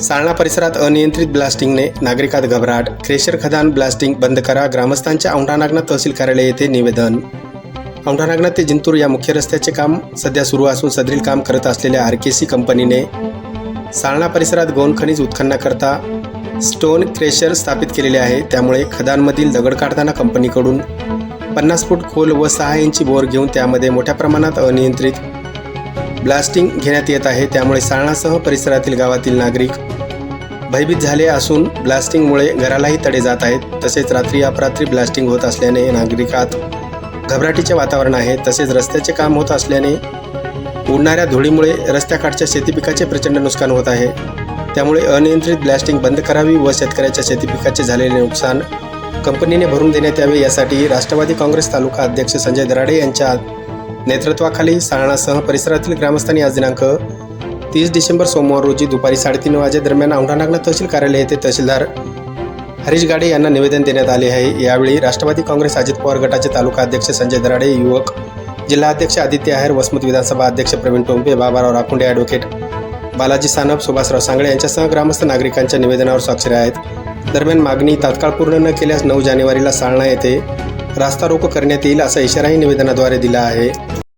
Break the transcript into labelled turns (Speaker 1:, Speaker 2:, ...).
Speaker 1: साळणा परिसरात अनियंत्रित ब्लास्टिंगने नागरिकात घबराट क्रेशर खदान ब्लास्टिंग बंद करा ग्रामस्थांच्या औंढानागना तहसील कार्यालय येथे निवेदन. औंढानागना ते जिंतूर या मुख्य रस्त्याचे काम सध्या सुरू असून सदरील काम करत असलेल्या आर के सी कंपनीने साळणा परिसरात गोन खनिज उत्खननाकरता स्टोन क्रेशर स्थापित केलेले आहे. त्यामुळे खदानमधील दगड काढताना कंपनीकडून पन्नास फूट खोल व सहा इंची बोर घेऊन त्यामध्ये मोठ्या प्रमाणात अनियंत्रित ब्लास्टिंग घेण्यात येत आहे त्यामुळे साळणासह परिसरातील गावातील नागरिक भयभीत झाले असून ब्लास्टिंगमुळे घरालाही तडे जात आहेत. तसेच रात्री अपरात्री ब्लास्टिंग होत असल्याने नागरिकात घबराटीचे वातावरण आहे. तसेच रस्त्याचे काम होत असल्याने उडणाऱ्या धुळीमुळे रस्त्याकाठच्या शेतीपिकाचे प्रचंड नुकसान होत आहे. त्यामुळे अनियंत्रित ब्लास्टिंग बंद करावी व शेतकऱ्याच्या शेतीपिकाचे झालेले नुकसान कंपनीने भरून देण्यात यावे यासाठी राष्ट्रवादी काँग्रेस तालुका अध्यक्ष संजय दराडे यांच्या नेतृत्वाखाली सारणासह परिसरातील ग्रामस्थांनी आज दिनांक तीस डिसेंबर सोमवार रोजी दुपारी साडेतीन वाजेदरम्यान औंढानागला तहसील कार्यालय येथे तहसीलदार हरीश गाडे यांना निवेदन देण्यात आले आहे. यावेळी राष्ट्रवादी काँग्रेस अजित पवार गटाचे तालुका अध्यक्ष संजय दराडे युवक जिल्हाध्यक्ष आदित्य आहेर वसमत विधानसभा अध्यक्ष प्रवीण टोंपे बाबाराव राखुंडे ॲडव्होकेट बालाजी सानप सुभाषराव सांगळे यांच्यासह ग्रामस्थ नागरिकांच्या निवेदनावर स्वाक्षऱ्या आहेत. दरम्यान मागणी तात्काळ पूर्ण न केल्यास नऊ जानेवारीला साळणा येथे रास्ता रोको करण्यात येईल असा इशाराही निवेदनाद्वारे दिला आहे.